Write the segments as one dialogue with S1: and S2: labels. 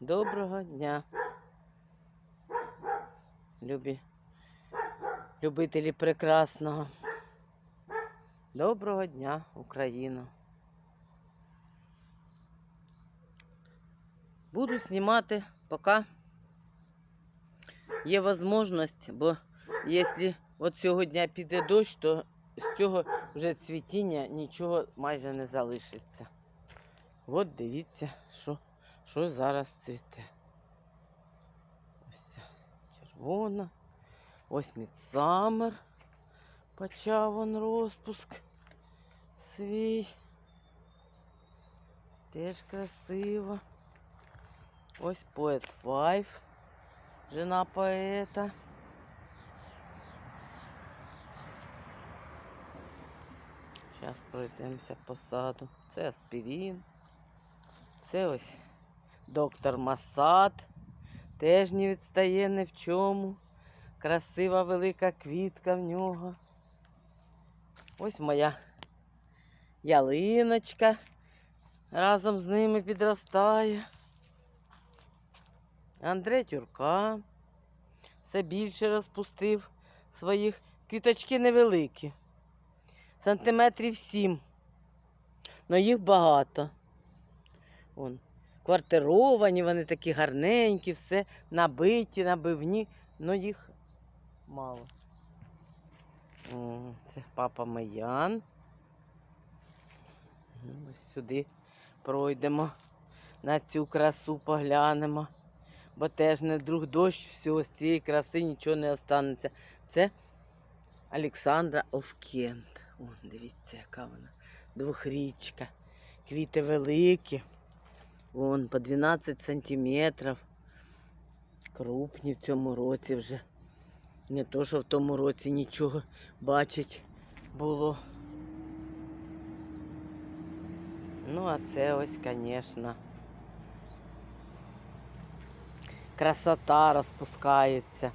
S1: Доброго дня. Любі любителі прекрасного. Доброго дня, Україна. Буду знімати, поки є можливість, бо якщо от цього дня піде дощ, то з цього вже цвітіння нічого майже не залишиться. От дивіться, що, що зараз цвіте. Ось ця червона. Ось мідсамер. Почав он розпуск свій. Теж красиво. Ось поет Файв. Жена поета. Зараз пройдемося по саду. Це аспірин. Це ось доктор Масад. Теж не відстає ні в чому. Красива велика квітка в нього. Ось моя ялиночка. Разом з ними підростає. Андрей Тюрка все більше розпустив своїх квіточки невеликі. Сантиметрів сім. Но їх багато. Вон, квартировані, вони такі гарненькі, все набиті, набивні, але їх мало. Це папа Маян. Ну, Ось сюди пройдемо, на цю красу поглянемо. Бо теж не вдруг дощ, все, з цієї краси нічого не останеться. Це Олександра Овкент. О, дивіться, яка вона. Двохрічка. Квіти великі. Вон по 12 сантиметрів. Крупні в цьому році вже. Не то, що в тому році нічого бачить було. Ну, а це ось, звісно. Красота розпускається.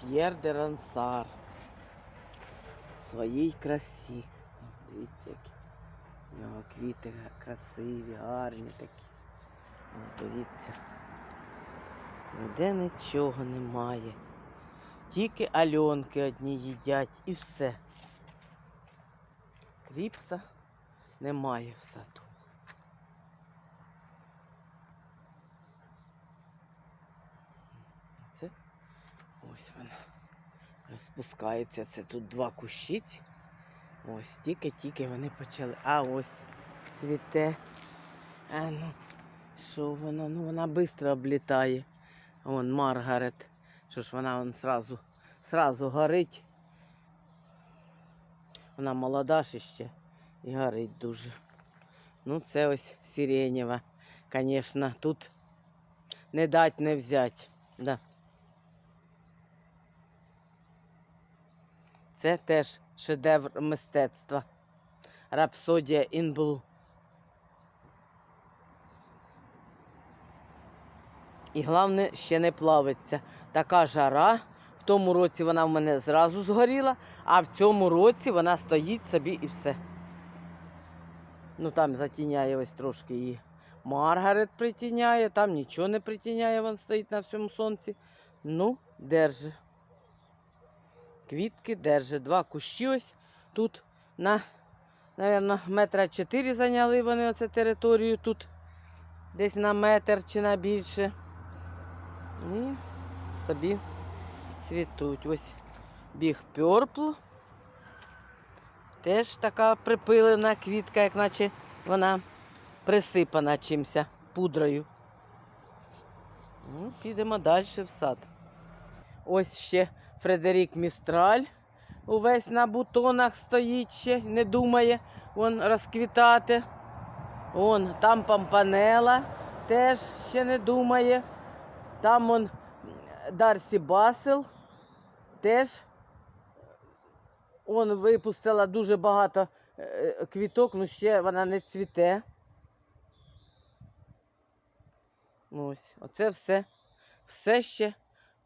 S1: П'єр де Рансар. Своїй красі. Дивіться, які в нього квіти красиві, гарні такі. Дивіться. Ніде нічого немає. Тільки альонки одні їдять і все. Кріпса немає в саду. Це ось вона. Розпускаються. Це тут два кущиці. Ось тільки-тільки вони почали. А ось цвіте. А ну, що воно? Ну вона швидко облітає. Вон Маргарет. Що ж вона вон сразу, сразу горить. Вона молода ще і горить дуже. Ну, це ось сиренєва. Звісно, тут не дать не взять. Да. Це теж шедевр мистецтва. Рапсодія Blue. І головне, ще не плавиться. Така жара. В тому році вона в мене зразу згоріла, а в цьому році вона стоїть собі і все. Ну там затіняє ось трошки її. Маргарет притіняє, там нічого не притіняє, він стоїть на всьому сонці. Ну, держи. Квітки держи. Два кущі ось тут на, мабуть, метра чотири зайняли вони оце територію тут. Десь на метр чи на більше. І собі цвітуть. Ось біг пьорпл. Теж така припилена квітка, як наче вона присипана чимся пудрою. Ну, підемо далі в сад. Ось ще Фредерік Містраль. Увесь на бутонах стоїть ще, не думає вон розквітати. Вон там пампанела теж ще не думає. Там он Дарсі Басел теж он випустила дуже багато е, квіток, ну ще вона не цвіте. Ось, оце все, все ще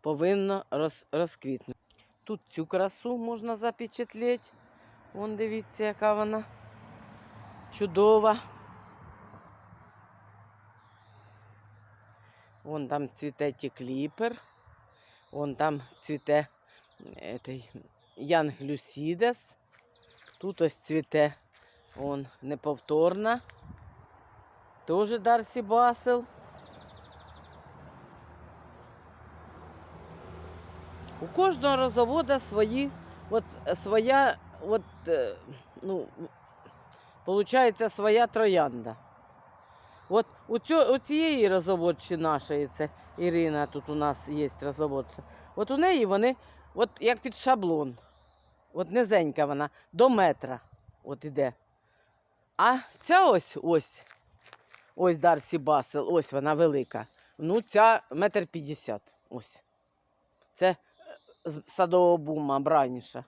S1: повинно роз, розквітнути. Тут цю красу можна запечатлеть. Вон дивіться, яка вона чудова. Вон там цвіте кліпер, вон там цвіте етий, Ян Тут ось цвіте вон неповторна. Тоже Дарсі Басел. У кожного розовода свої, от своя, от, е, ну, получається своя троянда. От у, цю, у цієї розоводчі нашої, це Ірина, тут у нас є розоводця. От у неї вони, от як під шаблон. От низенька вона, до метра. От іде. А ця ось ось. Ось Дарсі Басел, ось вона велика. Ну, ця метр п'ятдесят. Ось. Це з садового бума браніша.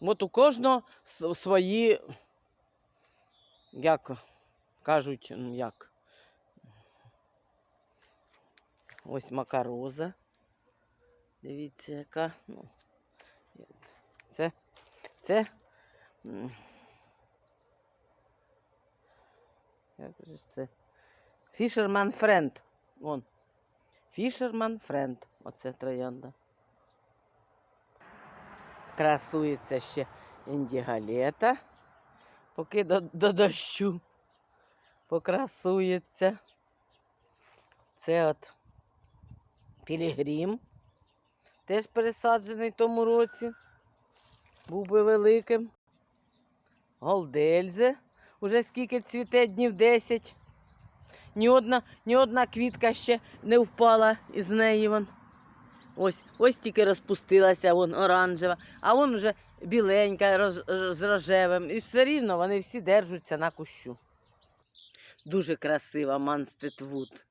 S1: От у кожного свої, як кажуть, м, як. Ось макароза. Дивіться, яка. Ну, це, це. Як же це? Фішерман Френд. Вон. Фішерман Френд. Оце троянда. Красується ще індігалета. Поки до, до дощу покрасується. Це от Пілігрім. Теж пересаджений в тому році. Був би великим. Голдельзе. Уже скільки цвіте днів 10. Ні одна, ні одна квітка ще не впала із неї. Вон. Ось, ось тільки розпустилася, вон оранжева, а вон вже біленька роз, з рожевим. І все рівно вони всі держаться на кущу. Дуже красива Манстетвуд.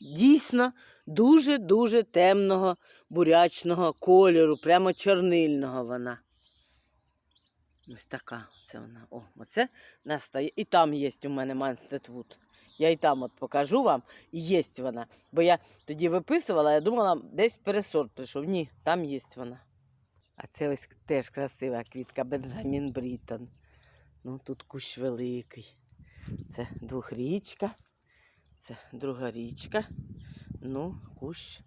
S1: Дійсно, дуже-дуже темного бурячного кольору, прямо чорнильного вона. Ось така це вона. О, оце настає. І там є у мене Манстетвуд. Я і там от покажу вам, і є вона. Бо я тоді виписувала, я думала, десь пересорт прийшов. Ні, там є вона. А це ось теж красива квітка Бенджамін Брітон. Ну, тут кущ великий. Це двохрічка, це друга річка. Ну, кущ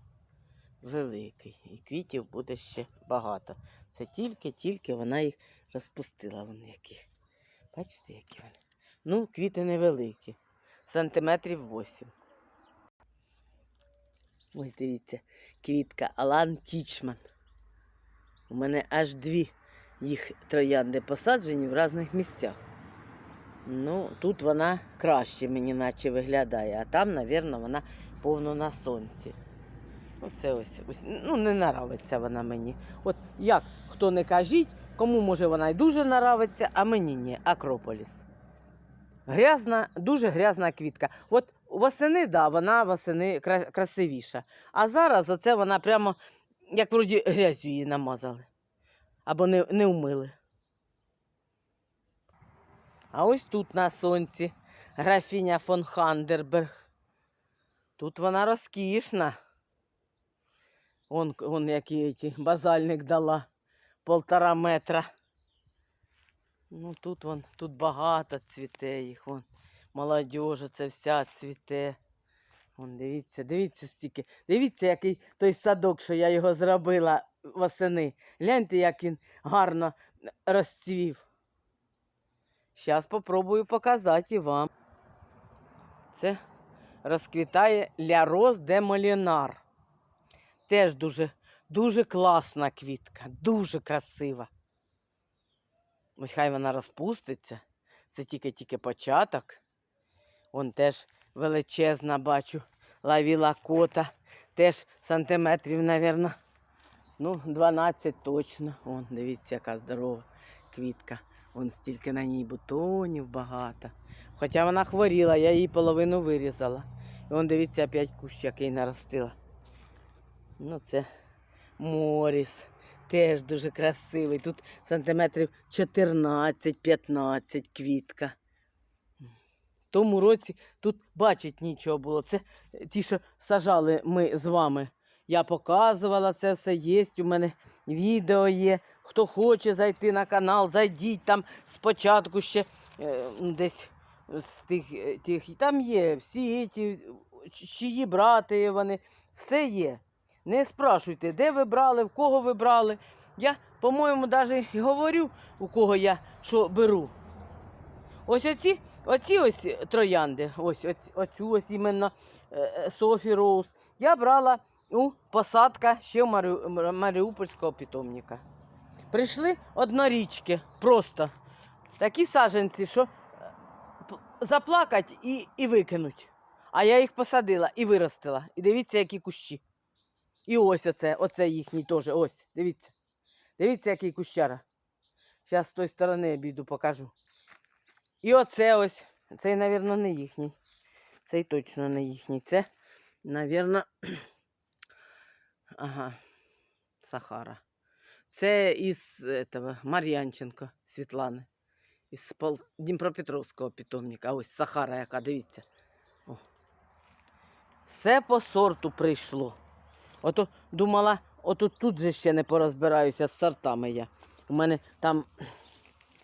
S1: великий. І квітів буде ще багато. Це тільки-тільки вона їх розпустила. Вони які. Бачите, які вони? Ну, квіти невеликі. Сантиметрів 8. Ось дивіться, квітка Алан Тічман. У мене аж дві їх троянди посаджені в різних місцях. Ну, тут вона краще мені наче виглядає, а там, мабуть, вона повно на сонці. Оце ось, ось. Ну, не нравиться вона мені. От як хто не кажіть, кому може вона й дуже нравиться, а мені ні. Акрополіс. Грязна, дуже грязна квітка. От восени, да, вона восени красивіша. А зараз оце вона прямо, як вроді грязю її намазали. Або не, не вмили. А ось тут на сонці графіня фон Хандерберг. Тут вона розкішна. Он, он який базальник дала полтора метра. Ну тут вон, тут багато цвіте їх. Вон. Молодіжа це вся цвіте. Вон, дивіться, дивіться стільки. Дивіться, який той садок, що я його зробила восени. Гляньте, як він гарно розцвів. Зараз попробую показати вам. Це розквітає Ля Роз де Молінар. Теж дуже, дуже класна квітка, дуже красива. Ось хай вона розпуститься. Це тільки-тільки початок. Вон теж величезна, бачу, лавіла кота. Теж сантиметрів, мабуть, ну, 12 точно. Вон, дивіться, яка здорова квітка. Вон стільки на ній бутонів багато. Хоча вона хворіла, я її половину вирізала. І вон дивіться, опять кущ, який наростила. Ну, це Моріс. Теж дуже красивий. Тут сантиметрів 14-15 квітка. В тому році тут бачить нічого було. Це ті, що сажали ми з вами. Я показувала це все є. У мене відео є. Хто хоче зайти на канал, зайдіть там спочатку ще е, десь з тих, е, тих. Там є всі ті, чиї брати вони, все є. Не спрашуйте, де ви брали, в кого ви брали. Я, по-моєму, навіть і говорю, у кого я що беру. Ось оці, оці ось троянди, ось, ось оцю ось іменно е, е, Софі Роуз. Я брала у посадка ще в Маріупольського питомника. Прийшли однорічки, просто такі саджанці, що е, заплакать і, і викинуть. А я їх посадила і виростила. І дивіться, які кущі. І ось оце, оце їхній теж. Ось, дивіться. Дивіться, який кущара. Зараз з тої сторони обійду, покажу. І оце ось. Цей, мабуть, не їхній. Цей точно не їхній. Це, мабуть, ага, Сахара. Це із этого, Мар'янченко Світлани. Із Пол... Дніпропетровського питомника. Ось Сахара, яка, дивіться. О. Все по сорту прийшло. Ото думала, ото тут же ще не порозбираюся з сортами я. У мене там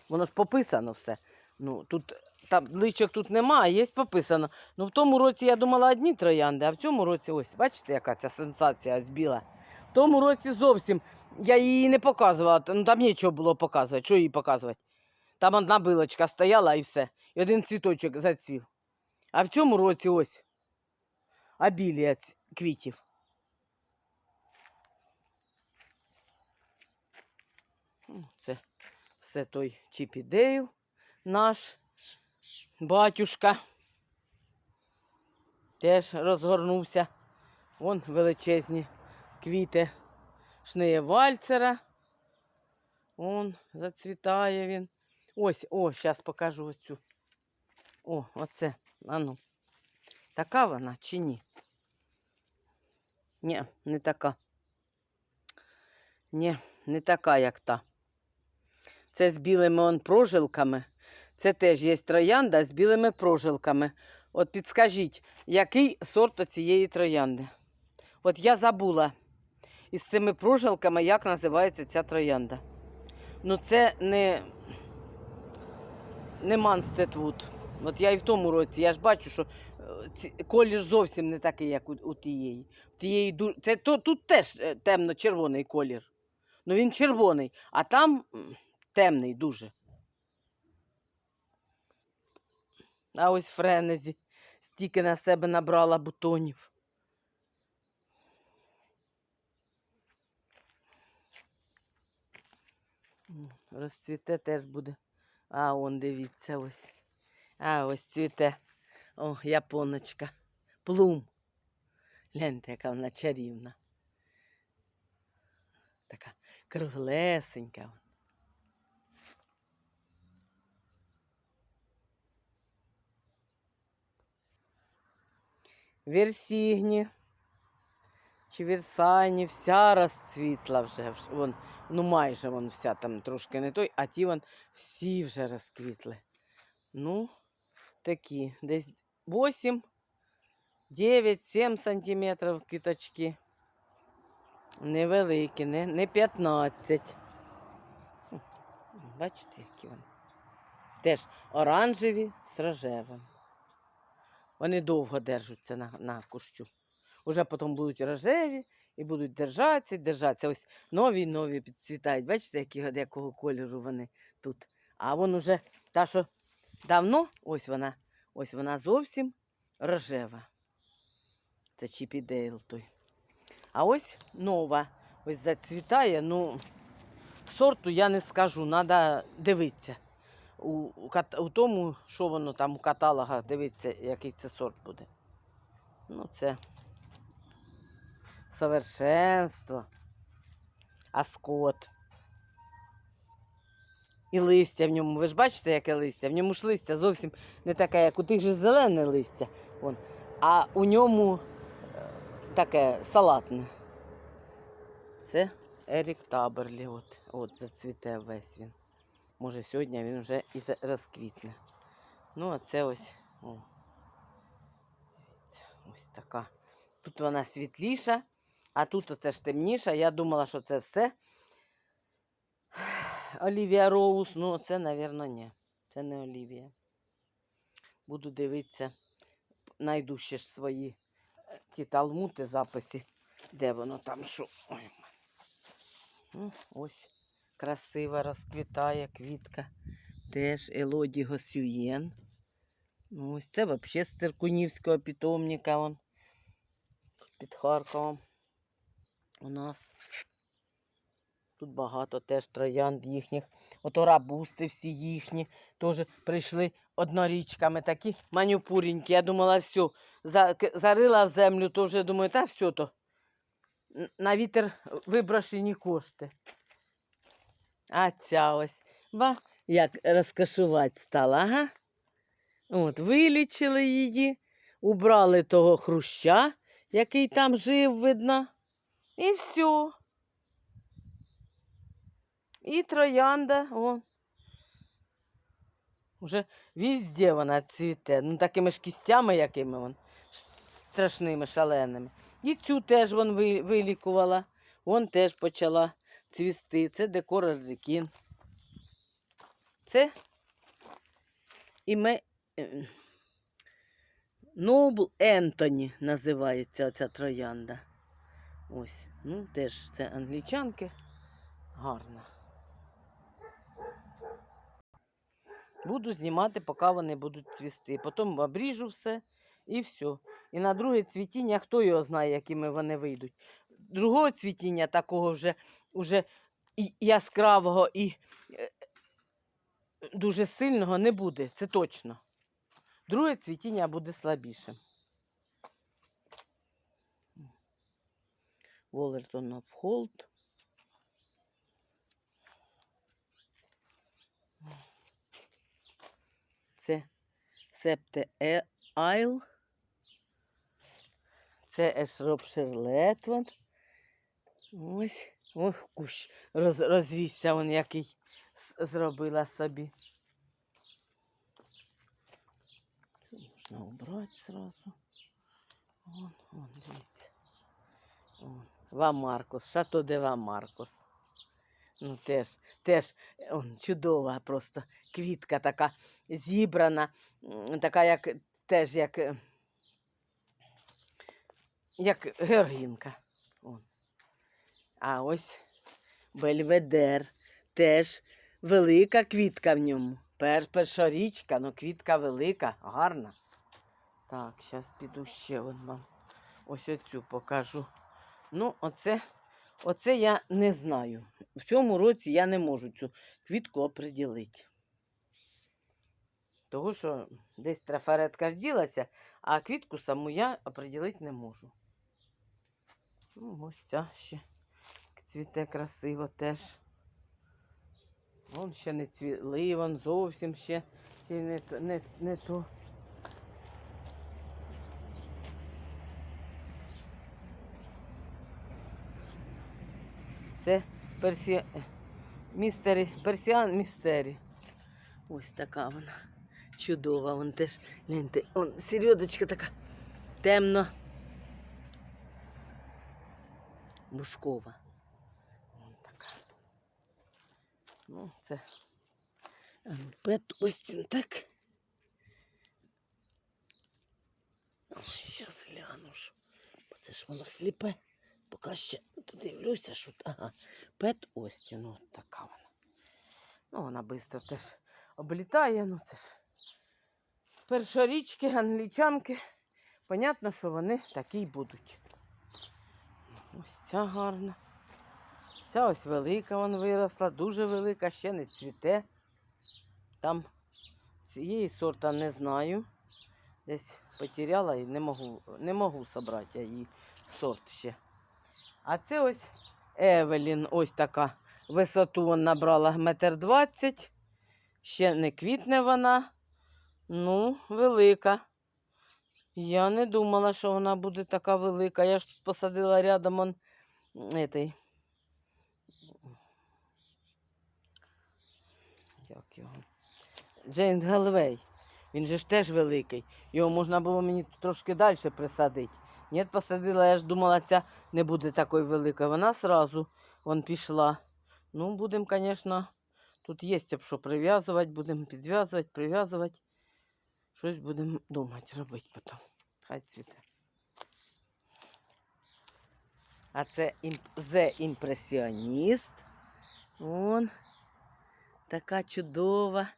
S1: воно ж пописано все. Ну, тут табличок тут нема, а є пописано. Ну, в тому році я думала одні троянди, а в цьому році, ось, бачите, яка ця сенсація ось біла. В тому році зовсім я її не показувала, ну там нічого було показувати. Що її показувати? Там одна билочка стояла і все. І один цвіточок зацвів. А в цьому році ось обілія квітів. Це все той Чіпі Дейл наш батюшка. Теж розгорнувся. Вон величезні квіти шнеє вальцера. Он зацвітає він. Ось, о, зараз покажу оцю. О, оце. Ану. Така вона чи ні? Ні, не така. Ні, не така, як та. Це з білими он прожилками. Це теж є троянда з білими прожилками. От підскажіть, який сорт цієї троянди? От я забула із цими прожилками, як називається ця троянда. Ну, це не, не Манстедвуд. От я і в тому році, я ж бачу, що е, колір зовсім не такий, як у, у тієї. Тієї це, то, тут теж е, темно-червоний колір. Ну він червоний, а там темний дуже. А ось Френезі стільки на себе набрала бутонів. Розцвіте теж буде. А он дивіться ось. А ось цвіте. О, японочка. Плум. Гляньте, яка вона чарівна. Така круглесенька. Версігні чи Версані, вся розцвітла вже. Вон, ну майже вон вся там трошки не той, а ті вон всі вже розквітли. Ну, такі, десь 8, 9, 7 сантиметрів квіточки. Невеликі, не, не 15. Бачите, які вони. Теж оранжеві з рожевим. Вони довго держаться на, на кущу. Уже потім будуть рожеві і будуть держатися, і держатися. Ось нові нові підцвітають. Бачите, які, якого кольору вони тут. А вон уже та, що давно, ось вона, ось вона зовсім рожева. Це Чіпі Дейл той. А ось нова. Ось зацвітає. Ну, сорту я не скажу, треба дивитися. У, у, тому, що воно там у каталогах, дивитися, який це сорт буде. Ну, це совершенство. Аскот. І листя в ньому. Ви ж бачите, яке листя? В ньому ж листя зовсім не таке, як у тих же зелене листя. Вон. А у ньому е, таке салатне. Це Ерік Таберлі. От, от зацвіте весь він. Може, сьогодні він вже і розквітне. Ну, а це ось. О. Ось така. Тут вона світліша, А тут оце ж темніше. Я думала, що це все. Олівія Роуз. Ну, це, мабуть, ні. Це не Олівія. Буду дивитися, найду ще ж свої е, ті талмути, записи, де воно там що. Ну, ось красива розквітає квітка. Теж Елоді Госюєн. Ну, ось це взагалі з циркунівського питомника. Вон, під Харковом. У нас тут багато теж троянд їхніх. Ото рабусти всі їхні теж прийшли однорічками, такі манюпуренькі. Я думала, все, за, зарила в землю, то вже думаю, та все то. На вітер виброшені кошти. А ця ось. Ба, як розкашувати стала, ага. От, вилічили її, убрали того хруща, який там жив, видно. І все. І троянда, о. Уже везде вона цвіте. Ну, такими ж кістями, якими вон, страшними, шаленими. І цю теж вон вилікувала. Вон теж почала цвісти. Це декор Арлекін. Це іме... е, Нобл Ентоні називається оця троянда. Ось. Ну, теж це англічанки. Гарна. Буду знімати, поки вони будуть цвісти. Потім обріжу все і все. І на друге цвітіння, хто його знає, якими вони вийдуть. Другого цвітіння такого вже, вже і яскравого і е, дуже сильного не буде, це точно. Друге цвітіння буде слабішим. Волертон of Холд. Це Септе Айл. Це Ешропшир Летван. Ось. Ох, кущ роз, розрісся він який зробила собі. Це можна убрати зразу. Вон, вон, дивіться. Вон. Ва Маркос, шато де Ва Маркос. Ну, теж, теж он, чудова просто квітка така зібрана, така, як теж як, е, як георгінка. А ось бельведер. Теж велика квітка в ньому. Пер, першорічка, ну квітка велика, гарна. Так, зараз піду ще от вам ось оцю покажу. Ну, оце, оце я не знаю. В цьому році я не можу цю квітку оприділити. Того, що десь трафаретка ж ділася, а квітку саму я оприділити не можу. Ну, ось ця ще цвіте красиво теж. Вон ще не цвіли, вон зовсім ще, не, не, не то. Це персі... містері, персіан містері. Ось така вона. Чудова, вон теж. Гляньте, он середочка така темно. Бускова. Вон така. Ну, це ну, Пет Остін, так. Зараз гляну. Бо це ж воно сліпе. Поки ще дивлюся, що ага. Пет Остін, от така вона. Ну, вона швидко теж облітає, ну це ж. Першорічки, англічанки. Понятно, що вони такі й будуть. Ось ця гарна. Ця ось велика вон виросла, дуже велика, ще не цвіте. Там цієї сорта не знаю. Десь потеряла і не можу, не можу собрати її сорт ще. А це ось Евелін, ось така висоту вона набрала метр двадцять. Ще не квітне вона. Ну, велика. Я не думала, що вона буде така велика. Я ж тут посадила рядом он, этой. Як його? Джейн Галвей. Він же ж теж великий. Його можна було мені трошки далі присадити. Ні, посадила, я ж думала, ця не буде такою великою. Вона сразу вон пішла. Ну, будемо, звісно, тут є що прив'язувати, будемо підв'язувати, прив'язувати. Щось будемо думати, робити потім. Хай цвіте. А це імп... The імпресіоніст. Вон. Така чудова.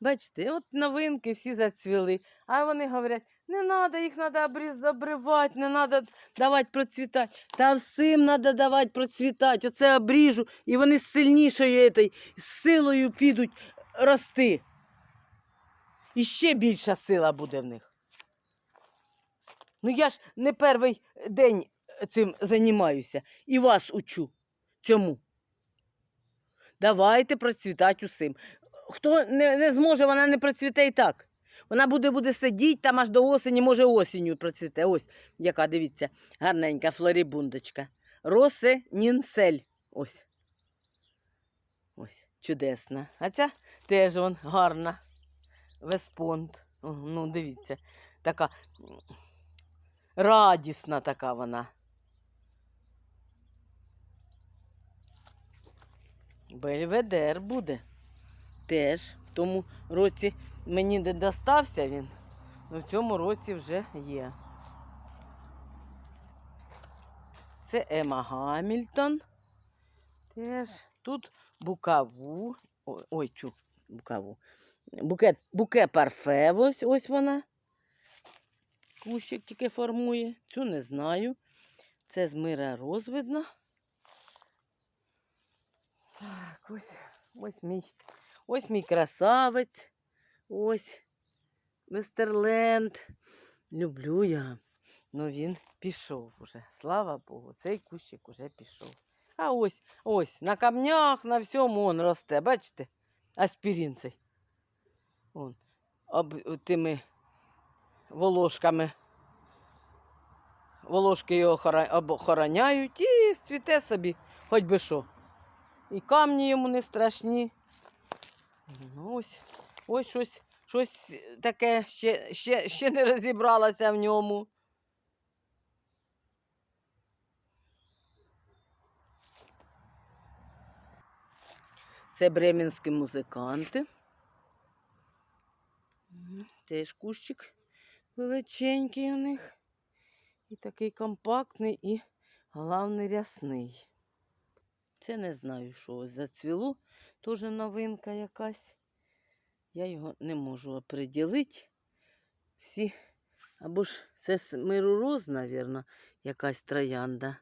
S1: Бачите, от новинки всі зацвіли. А вони говорять, не треба, їх треба обривати, не треба давати процвітати. Та всім треба давати процвітати. Оце обріжу, і вони з сильнішою силою підуть рости. І ще більша сила буде в них. Ну я ж не перший день цим займаюся і вас учу цьому. Давайте процвітати усім. Хто не, не зможе, вона не процвіте і так. Вона буде, буде сидіти там аж до осені, може осінню процвіте. Ось яка, дивіться, гарненька флорібундочка. Росе нінсель. Ось. Ось, чудесна. А ця теж вон гарна. Веспонт. Ну, дивіться, така радісна така вона. Бельведер буде. Теж в тому році мені не достався він, але в цьому році вже є. Це Ема Гамільтон. Теж тут букаву. Ой, чу, букаву. Букет, буке парфе, ось, ось вона. Кущик тільки формує. Цю не знаю. Це з мира розвидно. Так, ось, ось мій, ось мій красавець. Ось Вестерленд. Люблю я. Ну він пішов уже. Слава Богу, цей кущик уже пішов. А ось, ось, на камнях, на всьому он росте. Бачите? Аспірин цей. Он, об тими волошками. Волошки його охороняють і цвіте собі, хоч би що. І камні йому не страшні. Ну, ось, ось щось, щось таке ще, ще, ще не розібралася в ньому. Це бременські музиканти. Теж кущик величенький у них. І такий компактний, і головний рясний. Це не знаю, що ось зацвіло. Теж новинка якась. Я його не можу оприділити. Всі, або ж це миророз, мабуть, якась троянда.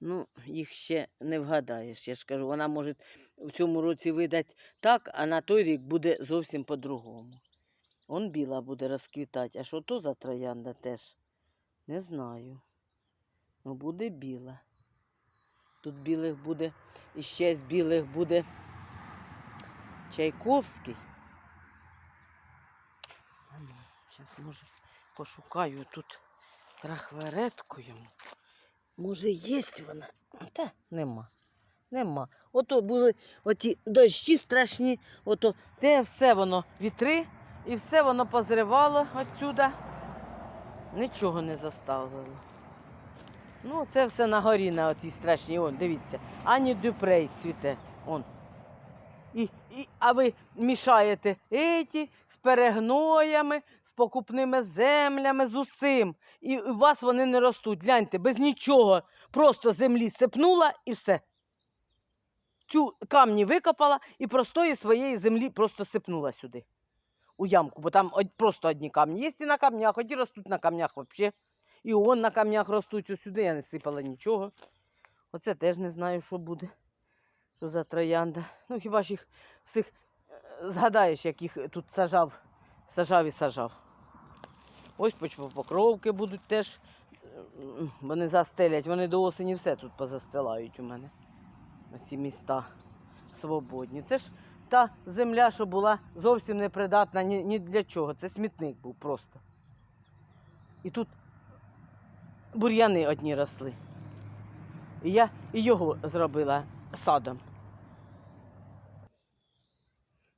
S1: Ну, їх ще не вгадаєш. Я ж кажу, вона може в цьому році видати так, а на той рік буде зовсім по-другому. Он біла буде розквітати. А що то за троянда теж? Не знаю. Ну, буде біла. Тут білих буде, і ще з білих буде Чайковський. Зараз, може, пошукаю тут трахверетку йому. Може, є вона? Та нема. Нема. Ото були оті дощі страшні, ото те все воно вітри, і все воно позривало отсюда. Нічого не заставило. Ну, це все на горі на отій страшній. Он, дивіться. Ані Дюпрей цвіте. Он. І, і, а ви мішаєте еті з перегноями, з покупними землями, з усім. І у вас вони не ростуть. Гляньте, без нічого. Просто землі сипнула і все. Цю камні викопала і простої своєї землі просто сипнула сюди. У ямку, бо там просто одні камні. Є на камнях, хоч і ростуть на камнях взагалі. І он на камнях ростуть, ось сюди я не сипала нічого. Оце теж не знаю, що буде. Що за троянда. Ну, хіба ж їх всіх е, згадаєш, як їх тут сажав, сажав і сажав. Ось почвопокровки будуть теж. Вони застелять, вони до осені все тут позастилають у мене. Оці міста свободні. Це ж та земля, що була зовсім непридатна ні, ні для чого. Це смітник був просто. І тут бур'яни одні росли. І я і його зробила садом.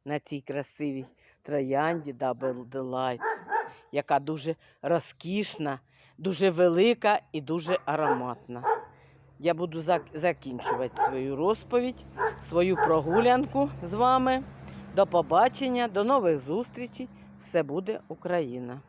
S1: На цій красивій троянді Double Delight, яка дуже розкішна, дуже велика і дуже ароматна. Я буду зак- закінчувати свою розповідь, свою прогулянку з вами. До побачення, до нових зустрічей. Все буде Україна!